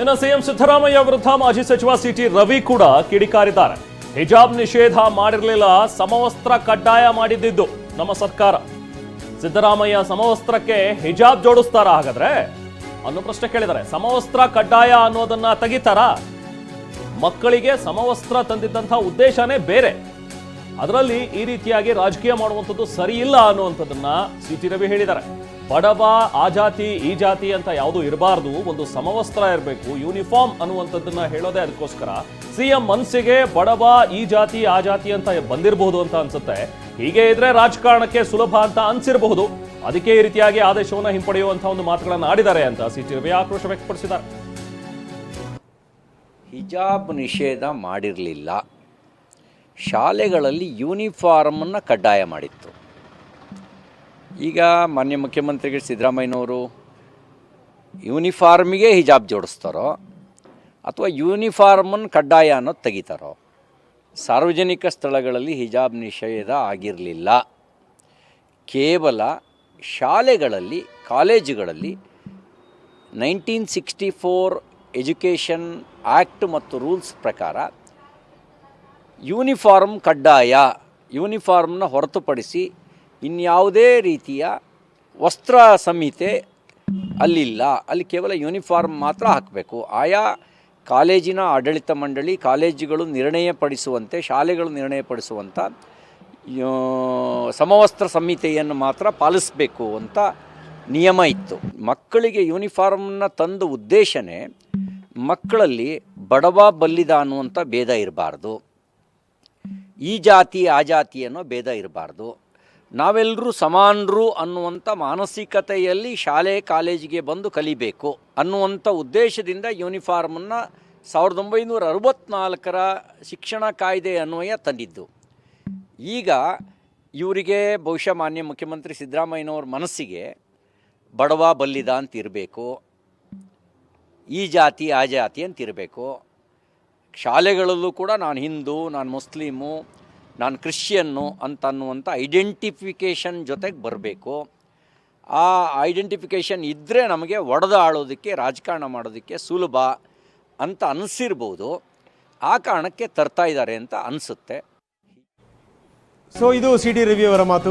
ಇನ್ನು ಸಿಎಂ ಸಿದ್ದರಾಮಯ್ಯ ವಿರುದ್ಧ ಮಾಜಿ ಸಚಿವ ಸಿಟಿ ರವಿ ಕೂಡ ಕಿಡಿಕಾರಿದ್ದಾರೆ. ಹಿಜಾಬ್ ನಿಷೇಧ ಮಾಡಿರಲಿಲ್ಲ, ಸಮವಸ್ತ್ರ ಕಡ್ಡಾಯ ಮಾಡಿದ್ದಿದ್ದು ನಮ್ಮ ಸರ್ಕಾರ. ಸಿದ್ದರಾಮಯ್ಯ ಸಮವಸ್ತ್ರಕ್ಕೆ ಹಿಜಾಬ್ ಜೋಡಿಸ್ತಾರ ಹಾಗಾದ್ರೆ? ಅನ್ನೋ ಪ್ರಶ್ನೆ ಕೇಳಿದ್ದಾರೆ. ಸಮವಸ್ತ್ರ ಕಡ್ಡಾಯ ಅನ್ನೋದನ್ನ ತೆಗಿತಾರ? ಮಕ್ಕಳಿಗೆ ಸಮವಸ್ತ್ರ ತಂದಿದ್ದಂತಹ ಉದ್ದೇಶನೇ ಬೇರೆ. ಅದರಲ್ಲಿ ಈ ರೀತಿಯಾಗಿ ರಾಜಕೀಯ ಮಾಡುವಂಥದ್ದು ಸರಿ ಇಲ್ಲ ಅನ್ನುವಂಥದ್ದನ್ನ ಸಿ ಟಿ ರವಿ ಹೇಳಿದ್ದಾರೆ. ಬಡವ ಆ ಜಾತಿ, ಈ ಜಾತಿ ಅಂತ ಯಾವುದು ಇರಬಾರ್ದು, ಒಂದು ಸಮವಸ್ತ್ರ ಇರಬೇಕು, ಯೂನಿಫಾರ್ಮ್ ಅನ್ನುವಂಥದ್ದನ್ನ ಹೇಳೋದೇ ಅದಕ್ಕೋಸ್ಕರ ಸಿಎಂ ಮನಸ್ಸಿಗೆ ಬಡವ ಈ ಜಾತಿ, ಆ ಜಾತಿ ಅಂತ ಬಂದಿರಬಹುದು ಅಂತ ಅನ್ಸುತ್ತೆ. ಹೀಗೆ ಇದ್ರೆ ರಾಜಕಾರಣಕ್ಕೆ ಸುಲಭ ಅಂತ ಅನ್ಸಿರಬಹುದು. ಅದಕ್ಕೆ ಈ ರೀತಿಯಾಗಿ ಆದೇಶವನ್ನು ಹಿಂಪಡೆಯುವಂತಹ ಒಂದು ಮಾತುಗಳನ್ನು ಆಡಿದ್ದಾರೆ ಅಂತ ಸಿ ಟಿ ರವಿ ಆಕ್ರೋಶ ವ್ಯಕ್ತಪಡಿಸಿದ್ದಾರೆ. ಹಿಜಾಬ್ ನಿಷೇಧ ಮಾಡಿರಲಿಲ್ಲ. ಶಾಲೆಗಳಲ್ಲಿ ಯೂನಿಫಾರ್ಮನ್ನು ಕಡ್ಡಾಯ ಮಾಡಿತ್ತು. ಈಗ ಮಾನ್ಯ ಮುಖ್ಯಮಂತ್ರಿಗಳು ಸಿದ್ದರಾಮಯ್ಯನವರು ಯೂನಿಫಾರ್ಮಿಗೆ ಹಿಜಾಬ್ ಜೋಡಿಸ್ತಾರೋ ಅಥವಾ ಯೂನಿಫಾರ್ಮನ್ನು ಕಡ್ಡಾಯ ಅನ್ನೋದು ತೆಗಿತಾರೋ? ಸಾರ್ವಜನಿಕ ಸ್ಥಳಗಳಲ್ಲಿ ಹಿಜಾಬ್ ನಿಷೇಧ ಆಗಿರಲಿಲ್ಲ. ಕೇವಲ ಶಾಲೆಗಳಲ್ಲಿ, ಕಾಲೇಜುಗಳಲ್ಲಿ nineteen sixty four education act ಮತ್ತು ರೂಲ್ಸ್ ಪ್ರಕಾರ ಯೂನಿಫಾರ್ಮ್ ಕಡ್ಡಾಯ, ಯೂನಿಫಾರ್ಮ್ನ ಹೊರತುಪಡಿಸಿ ಇನ್ಯಾವುದೇ ರೀತಿಯ ವಸ್ತ್ರ ಸಂಹಿತೆ ಅಲ್ಲಿಲ್ಲ. ಅಲ್ಲಿ ಕೇವಲ ಯೂನಿಫಾರ್ಮ್ ಮಾತ್ರ ಹಾಕಬೇಕು. ಆಯಾ ಕಾಲೇಜಿನ ಆಡಳಿತ ಮಂಡಳಿ ಕಾಲೇಜುಗಳು ನಿರ್ಣಯಪಡಿಸುವಂತೆ, ಶಾಲೆಗಳು ನಿರ್ಣಯ ಪಡಿಸುವಂಥ ಸಮವಸ್ತ್ರ ಸಂಹಿತೆಯನ್ನು ಮಾತ್ರ ಪಾಲಿಸಬೇಕು ಅಂತ ನಿಯಮ ಇತ್ತು. ಮಕ್ಕಳಿಗೆ ಯೂನಿಫಾರ್ಮ್ನ ತಂದ ಉದ್ದೇಶನೇ ಮಕ್ಕಳಲ್ಲಿ ಬಡವ ಬಲ್ಲಿದ ಅನ್ನುವಂಥ ಭೇದ ಇರಬಾರ್ದು. ಈ ಜಾತಿ, ಆ ಜಾತಿ ಅನ್ನೋ ಭೇದ ಇರಬಾರ್ದು. ನಾವೆಲ್ಲರೂ ಸಮಾನರು ಅನ್ನುವಂಥ ಮಾನಸಿಕತೆಯಲ್ಲಿ ಶಾಲೆ, ಕಾಲೇಜಿಗೆ ಬಂದು ಕಲಿಬೇಕು ಅನ್ನುವಂಥ ಉದ್ದೇಶದಿಂದ ಯೂನಿಫಾರ್ಮನ್ನು ಸಾವಿರದ ಒಂಬೈನೂರ ಅರವತ್ತ್ನಾಲ್ಕರ ಶಿಕ್ಷಣ ಕಾಯ್ದೆ ಅನ್ವಯ ತಂದಿದ್ದು. ಈಗ ಇವರಿಗೆ ಬಹುಶಃ ಮಾನ್ಯ ಮುಖ್ಯಮಂತ್ರಿ ಸಿದ್ದರಾಮಯ್ಯನವ್ರ ಮನಸ್ಸಿಗೆ ಬಡವ ಬಲ್ಲಿದ ಅಂತ ಇರಬೇಕು. ಈ ಜಾತಿ, ಆ ಜಾತಿ ಅಂತ ಇರಬೇಕು. ಶಾಲೆಗಳಲ್ಲೂ ಕೂಡ ನಾನು ಹಿಂದೂ, ನಾನು ಮುಸ್ಲಿಮು, ನಾನು ಕ್ರಿಶ್ಚಿಯನ್ನು ಅಂತ ಅನ್ನುವಂಥ ಐಡೆಂಟಿಫಿಕೇಷನ್ ಜೊತೆಗೆ ಬರಬೇಕು. ಆ ಐಡೆಂಟಿಫಿಕೇಷನ್ ಇದ್ದರೆ ನಮಗೆ ಒಡೆದು ಆಳೋದಕ್ಕೆ ರಾಜಕಾರಣ ಮಾಡೋದಕ್ಕೆ ಸುಲಭ ಅಂತ ಅನಿಸಿರ್ಬೋದು. ಆ ಕಾರಣಕ್ಕೆ ತರ್ತಾ ಇದ್ದಾರೆ ಅಂತ ಅನಿಸುತ್ತೆ. ಸೊ ಇದು ಸಿ ಟಿ ರವಿ ಅವರ ಮಾತು.